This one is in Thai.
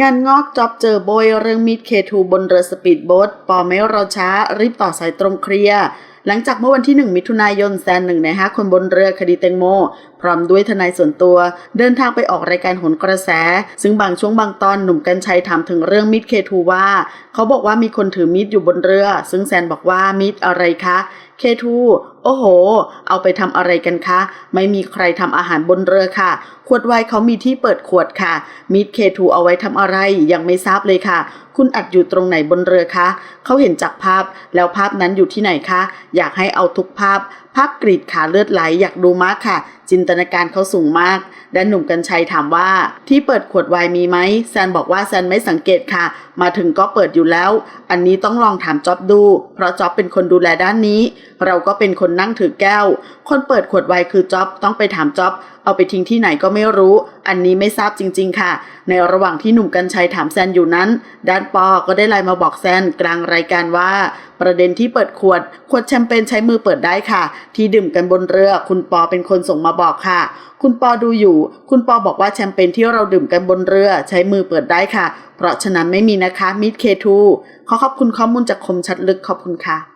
งานงอกจอบเจอโบยเรื่องมิดเคทูบนเรือสปีดโบ๊ทปอไม่รอช้า รีบต่อสายตรงเคลียร์หลังจากเมื่อวันที่ 1 มิถุนายนแซนหนึ่งในห้าคนบนเรือคดีแตงโม พร้อมด้วยทนายส่วนตัว เดินทางไปออกรายการหนกระแส ซึ่งบางช่วงบางตอนหนุ่มกัญชัยถามถึงเรื่องมิดเคทูว่า เขาบอกว่ามีคนถือมีดอยู่บนเรือ ซึ่งแซนบอกว่ามีดอะไรคะเคทูโอ้โห เอาไปทำอะไรกันคะ ไม่มีใครทำอาหารบนเรือค่ะ ขวดไวน์เขามีที่เปิดขวดค่ะ มีดเคทูเอาไว้ทำอะไร ยังไม่ทราบเลยค่ะ คุณอัดอยู่ตรงไหนบนเรือคะ เขาเห็นจากภาพ แล้วภาพนั้นอยู่ที่ไหนคะ อยากให้เอาทุกภาพภาพกรีดขาเลือดไหลอยากดูมากค่ะ จินตนาการเขาสูงมากด้านหนุ่มกัญชัยถามว่า ที่เปิดขวดไวน์มีไหมแซนบอกว่าแซนไม่สังเกตค่ะ มาถึงก็เปิดอยู่แล้ว อันนี้ต้องลองถามจ๊อบดู เพราะจ๊อบเป็นคนดูแลด้านนี้ เราก็เป็นคนนั่งถือแก้ว คนเปิดขวดไวน์คือจ๊อบต้องไปถามจ๊อบเอาไปทิ้งที่ไหนก็ไม่รู้ อันนี้ไม่ทราบจริง ๆ ค่ะ ในระหว่างที่หนุ่มกัญชัยถามแซนอยู่นั้น ด้านปอก็ได้ไลน์มาบอกแซนกลางรายการว่า ประเด็นที่เปิดขวด ขวดแชมเปญใช้มือเปิดได้ค่ะ ที่ดื่มกันบนเรือ คุณปอเป็นคนส่งมาบอกค่ะ คุณปอดูอยู่ คุณปอบอกว่าแชมเปญที่เราดื่มกันบนเรือ ใช้มือเปิดได้ค่ะ เพราะฉะนั้นไม่มีนะคะมิดเคทูขอขอบคุณข้อมูลจากคมชัดลึกขอบคุณค่ะ